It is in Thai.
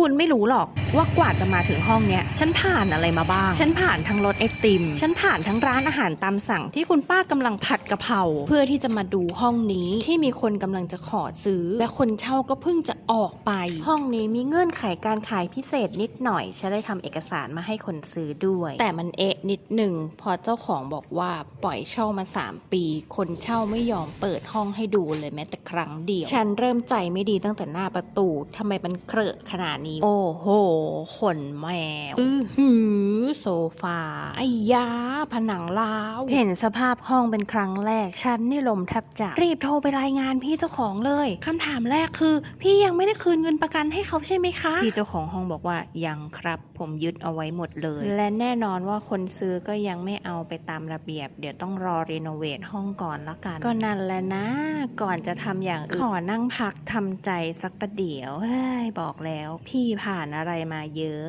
คุณไม่รู้หรอกว่ากว่าจะมาถึงห้องเนี้ยฉันผ่านอะไรมาบ้าง ฉันผ่านทั้งรถไอติม ฉันผ่านทั้งร้านอาหารตามสั่งที่คุณป้ากำลังผัดกะเพราเพื่อที่จะมาดูห้องนี้ที่มีคนกำลังจะขอซื้อ และคนเช่าก็เพิ่งจะออกไป ห้องนี้มีเงื่อนไขการขายพิเศษนิดหน่อยฉันได้ทำเอกสารมาให้คนซื้อด้วย แต่มันเอะนิดหนึ่งพอเจ้าของบอกว่าปล่อยเช่ามา 3 ปี คนเช่าไม่ยอมเปิดห้องให้ดูเลยแม้แต่ครั้งเดียว ฉันเริ่มใจไม่ดีตั้งแต่หน้าประตูทำไมมันเครอะขนาดนี้โอ้โห ขนแมว อือหือ โซฟา ไอ้ยา ผนังลาว เห็นสภาพห้องเป็นครั้งแรก ฉันนี่ลมแทบจับรีบโทรไปรายงานพี่เจ้าของเลยคำถามแรกคือ พี่ยังไม่ได้คืนเงินประกันให้เขาใช่ไหมคะ พี่เจ้าของห้องบอกว่ายังครับ ผมยึดเอาไว้หมดเลย และแน่นอนว่าคนซื้อก็ยังไม่เอาไปตามระเบียบ เดี๋ยวต้องรอรีโนเวทห้องก่อนละกัน ก็นั่นแหละนะ ก่อนจะทำอย่างอื่นขอนั่งพักทำใจสักประเดี๋ยวเฮ้ยบอกแล้วที่ผ่านอะไรมาเยอะ